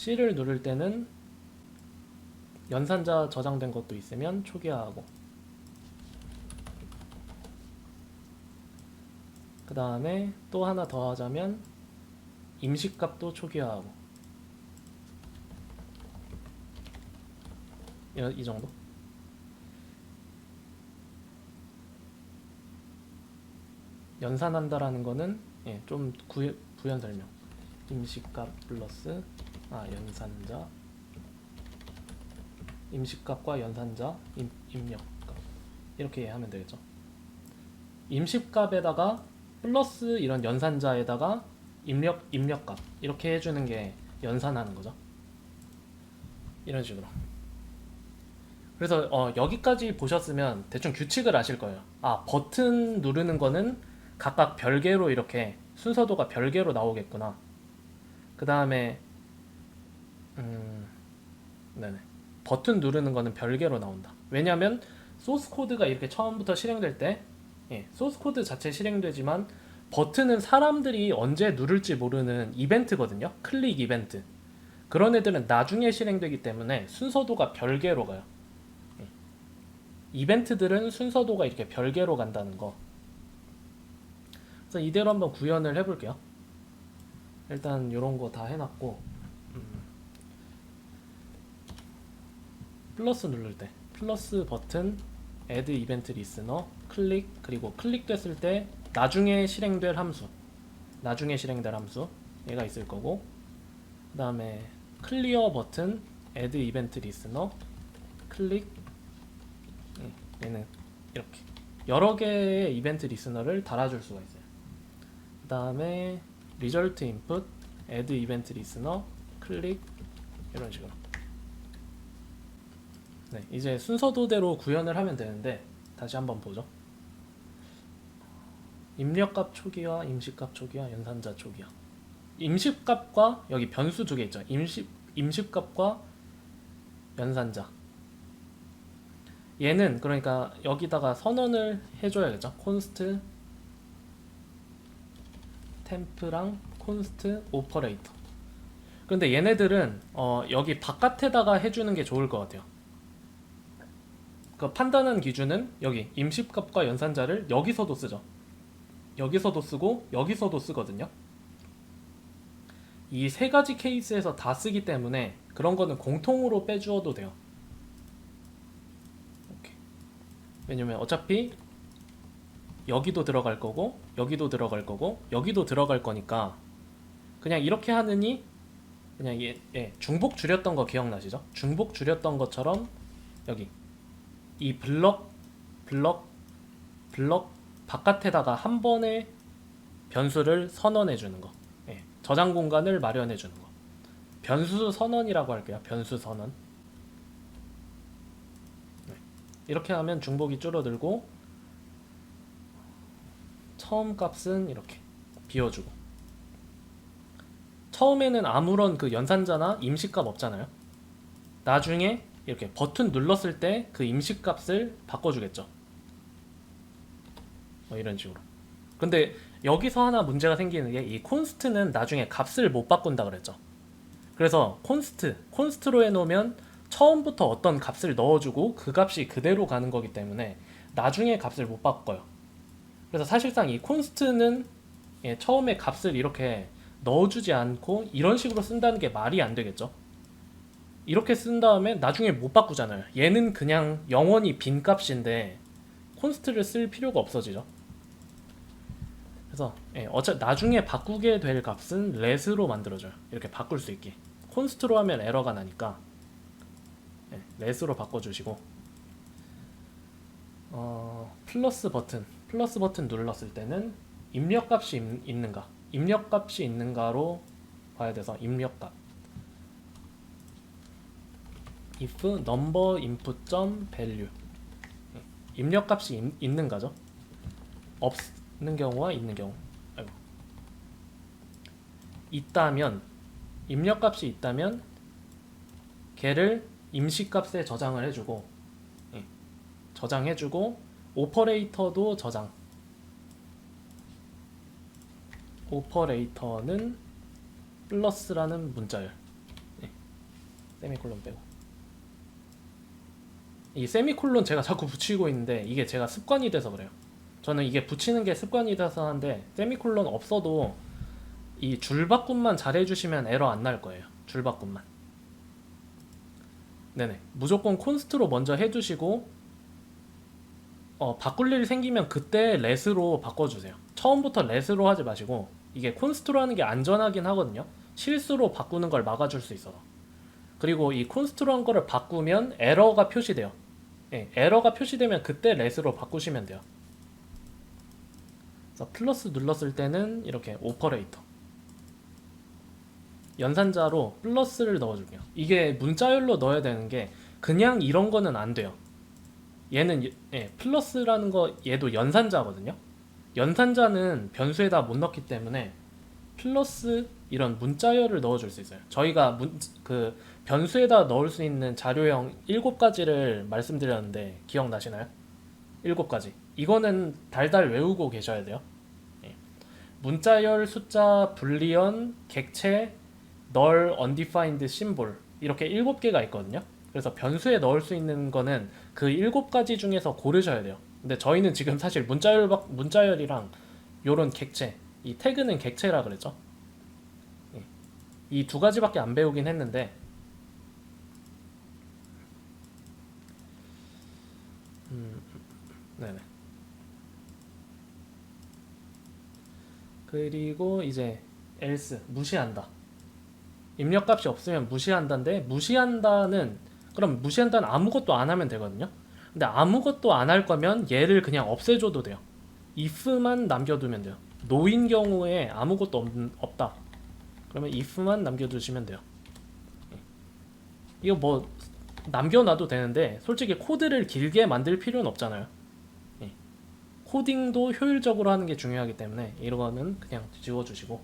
C를 누를 때는 연산자 저장된 것도 있으면 초기화하고. 그 다음에 또 하나 더 하자면 임시값도 초기화하고. 이, 이 정도? 연산한다라는 거는 예, 좀 구, 부연 설명. 임시값 플러스 아 연산자. 임시값과 연산자 임, 입력값. 이렇게 하면 되겠죠? 임시값에다가 플러스 이런 연산자에다가 입력 입력값. 이렇게 해주는 게 연산하는 거죠? 이런 식으로. 그래서 어, 여기까지 보셨으면 대충 규칙을 아실 거예요. 아 버튼 누르는 거는 각각 별개로 이렇게 순서도가 별개로 나오겠구나. 그 다음에 음, 네네 버튼 누르는 거는 별개로 나온다. 왜냐하면 소스 코드가 이렇게 처음부터 실행될 때 예, 소스 코드 자체 실행되지만 버튼은 사람들이 언제 누를지 모르는 이벤트거든요. 클릭 이벤트. 그런 애들은 나중에 실행되기 때문에 순서도가 별개로 가요. 예. 이벤트들은 순서도가 이렇게 별개로 간다는 거. 그래서 이대로 한번 구현을 해볼게요. 일단 이런 거 다 해놨고 플러스 누를 때 플러스 버튼 add 이벤트 리스너 클릭 그리고 클릭됐을 때 나중에 실행될 함수 나중에 실행될 함수 얘가 있을 거고 그 다음에 클리어 버튼 add 이벤트 리스너 클릭 음, 얘는 이렇게. 여러 개의 이벤트 리스너를 달아줄 수가 있어요. 그 다음에 리절트 인풋 add 클릭 이런 식으로 네, 이제 순서도대로 구현을 하면 되는데 다시 한번 보죠. 입력값 초기화, 임시값 초기화, 연산자 초기화. 임시값과 여기 변수 두 개 있죠. 임시 임시값과 연산자. 얘는 그러니까 여기다가 선언을 해줘야겠죠. 콘스트 템프랑 콘스트 오퍼레이터. 근데 얘네들은 어, 여기 바깥에다가 해주는 게 좋을 것 같아요. 그 판단한 기준은 여기 임시값과 연산자를 여기서도 쓰죠. 여기서도 쓰고 여기서도 쓰거든요. 이 세 가지 케이스에서 다 쓰기 때문에 그런 거는 공통으로 빼주어도 돼요. 오케이. 왜냐면 어차피 여기도 들어갈 거고 여기도 들어갈 거고 여기도 들어갈 거니까 그냥 이렇게 하느니 그냥 예, 예 중복 줄였던 거 기억나시죠? 중복 줄였던 것처럼 여기 이 블럭 블럭 블럭 바깥에다가 한 번에 변수를 선언해 주는 거. 예, 저장 공간을 마련해 주는 거. 변수 선언이라고 할게요. 변수 선언. 네. 이렇게 하면 중복이 줄어들고 처음 값은 이렇게 비워주고. 처음에는 아무런 그 연산자나 임시값 없잖아요. 나중에 이렇게 버튼 눌렀을 때 그 임시값을 바꿔주겠죠. 뭐 이런 식으로. 근데 여기서 하나 문제가 생기는 게 이 콘스트는 나중에 값을 못 바꾼다 그랬죠. 그래서 콘스트, 콘스트로 해놓으면 처음부터 어떤 값을 넣어주고 그 값이 그대로 가는 거기 때문에 나중에 값을 못 바꿔요. 그래서 사실상 이 콘스트는 예, 처음에 값을 이렇게 넣어주지 않고 이런 식으로 쓴다는 게 말이 안 되겠죠. 이렇게 쓴 다음에 나중에 못 바꾸잖아요. 얘는 그냥 영원히 빈 값인데 콘스트를 쓸 필요가 없어지죠. 그래서 예, 어차 나중에 바꾸게 될 값은 let으로 만들어줘요. 이렇게 바꿀 수 있게. 콘스트로 하면 에러가 나니까 예, let으로 바꿔주시고 어, 플러스 버튼 플러스 버튼 눌렀을 때는 입력값이 있, 있는가 입력값이 있는가로 봐야 돼서 입력값 if number input 점 value 입력 값이 있, 있는 거죠. 없는 경우와 있는 경우. 아이고. 있다면 입력 값이 있다면 걔를 임시 값에 저장을 해주고 예, 저장해주고 오퍼레이터도 저장. 오퍼레이터는 플러스라는 문자열. 예, 세미콜론 빼고 이 세미콜론 제가 자꾸 붙이고 있는데 이게 제가 습관이 돼서 그래요. 저는 이게 붙이는 게 습관이 돼서 하는데 세미콜론 없어도 이 줄바꿈만 잘 해주시면 에러 안 날 거예요. 줄바꿈만. 네네. 무조건 콘스트로 먼저 해주시고 어, 바꿀 일 생기면 그때 렛으로 바꿔주세요. 처음부터 렛으로 하지 마시고 이게 콘스트로 하는 게 안전하긴 하거든요. 실수로 바꾸는 걸 막아줄 수 있어서 그리고 이 콘스트로 한 거를 바꾸면 에러가 표시돼요. 예, 에러가 표시되면 그때 렛으로 바꾸시면 돼요. 그래서 플러스 눌렀을 때는 이렇게 오퍼레이터. 연산자로 플러스를 넣어줄게요. 이게 문자열로 넣어야 되는 게 그냥 이런 거는 안 돼요. 얘는 예, 예, 플러스라는 거 얘도 연산자거든요. 연산자는 변수에다 못 넣기 때문에 플러스 이런 문자열을 넣어줄 수 있어요. 저희가 문, 그 변수에다 넣을 수 있는 자료형 7가지를 말씀드렸는데 기억나시나요? 7가지. 이거는 달달 외우고 계셔야 돼요. 예. 문자열, 숫자, 불리언, 객체, 널, undefined, symbol 이렇게 7개가 있거든요. 그래서 변수에 넣을 수 있는 거는 그 7가지 중에서 고르셔야 돼요. 근데 저희는 지금 사실 문자열, 문자열이랑 요런 객체 이 태그는 객체라 그랬죠? 이 두 가지밖에 안 배우긴 했는데 음, 네네. 그리고 이제 else 무시한다. 입력값이 없으면 무시한다인데 무시한다는 그럼 무시한다는 아무것도 안 하면 되거든요. 근데 아무것도 안 할 거면 얘를 그냥 없애줘도 돼요. if만 남겨두면 돼요. 노인 경우에 아무것도 없, 없다. 그러면 if만 남겨두시면 돼요. 예. 이거 뭐 남겨놔도 되는데 솔직히 코드를 길게 만들 필요는 없잖아요. 예. 코딩도 효율적으로 하는 게 중요하기 때문에 이거는 그냥 지워주시고